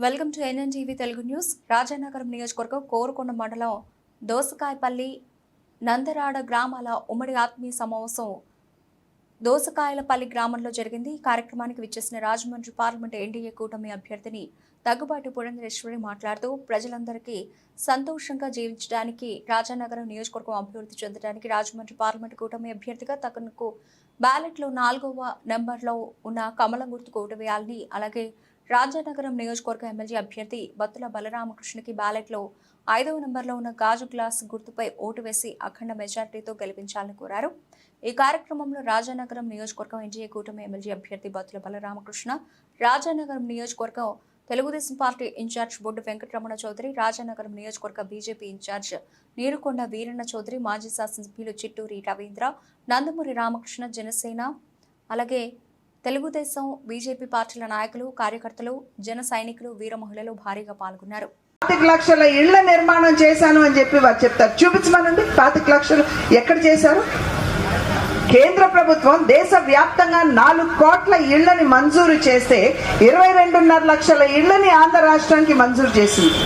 Welcome to NNTV Telugu news. Rajanagaram నియోజకవర్గం కోరుకొండ మండలం దోసకాయపల్లి నందరాడ గ్రామాల ఉమ్మడి ఆత్మీయ సమావేశం దోసకాయలపల్లి గ్రామంలో జరిగింది. ఈ కార్యక్రమానికి విచ్చేసిన రాజమండ్రి పార్లమెంట్ ఎన్డీఏ కూటమి అభ్యర్థిని దగ్గుబాటి పురంధరేశ్వరి మాట్లాడుతూ ప్రజలందరికీ సంతోషంగా జీవించడానికి రాజానగరం నియోజకవర్గం అభివృద్ధి చెందడానికి రాజమండ్రి పార్లమెంట్ కూటమి అభ్యర్థిగా తనకు బ్యాలెట్లో నాలుగవ నెంబర్లో ఉన్న కమలం గుర్తుకు ఓటు వేయాలని అలాగే రాజానగరం నియోజకవర్గ ఎమ్మెల్యే అభ్యర్థి బత్తుల బలరామకృష్ణకి బ్యాలెట్లో ఐదవ నెంబర్లో ఉన్న గాజు గ్లాస్ గుర్తుపై ఓటు వేసి అఖండ మెజార్టీతో గెలిపించాలని కోరారు. ఈ కార్యక్రమంలో రాజానగరం నియోజకవర్గం ఎన్డీఏ కూటమి ఎమ్మెల్యే అభ్యర్థి బత్తుల బలరామకృష్ణ రాజానగరం నియోజకవర్గం తెలుగుదేశం పార్టీ ఇన్ఛార్జ్ బొడ్డు వెంకటరమణ చౌదరి రాజానగరం నియోజకవర్గ బీజేపీ ఇన్ఛార్జ్ నీరుకొండ వీరన్న చౌదరి మాజీ శాసనసభ్యులు చిట్టూరి రవీంద్ర నందమూరి రామకృష్ణ జనసేన అలాగే తెలుగుదేశం బీజేపీ పార్టీల నాయకులు కార్యకర్తలు జన సైనికులు వీర మహిళలు భారీగా పాల్గొన్నారు. పాతిక లక్షల ఇళ్ళ నిర్మాణం చేశాను అని చెప్పి వారు చెప్తారు. చూపించమనండి. పాతిక లక్షలు ఎక్కడ చేశారు? కేంద్ర ప్రభుత్వం దేశ వ్యాప్తంగా నాలుగు కోట్ల ఇళ్ళని మంజూరు చేస్తే ఇరవై రెండున్నర లక్షల ఇళ్ళని ఆంధ్ర రాష్ట్రానికి మంజూరు చేసింది.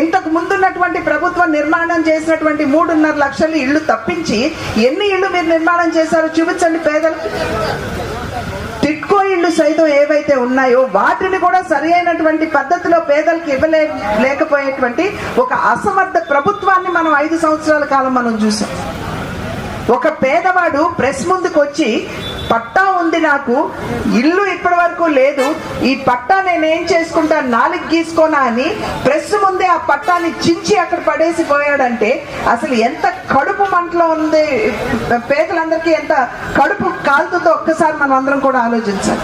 ఇంతకు ముందున్నటువంటి ప్రభుత్వం నిర్మాణం చేసినటువంటి మూడున్నర లక్షల ఇళ్ళు తప్పించి ఎన్ని ఇళ్ళు మీరు నిర్మాణం చేశారో చూపించండి పేదలకు. టిట్కో సైతం ఏవైతే ఉన్నాయో వాటిని కూడా సరి అయినటువంటి పద్ధతిలో పేదలకు ఇవ్వలే లేకపోయేటువంటి ఒక అసమర్థ ప్రభుత్వాన్ని మనం ఐదు సంవత్సరాల కాలం మనం చూసాం. ఒక పేదవాడు ప్రెస్ ముందుకు వచ్చి పట్టా ఉంది నాకు ఇల్లు ఇప్పటి వరకు లేదు. ఈ పట్టా నేనేం చేసుకుంటా నాలుగు గీసుకోనా అని ప్రెస్ ముందే ఆ పట్టాని చించి అక్కడ పడేసి పోయాడంటే అసలు ఎంత కడుపు మంటలో ఉంది పేదలందరికీ ఎంత కడుపు కాలుతుందో ఒక్కసారి మనం అందరం కూడా ఆలోచించాలి.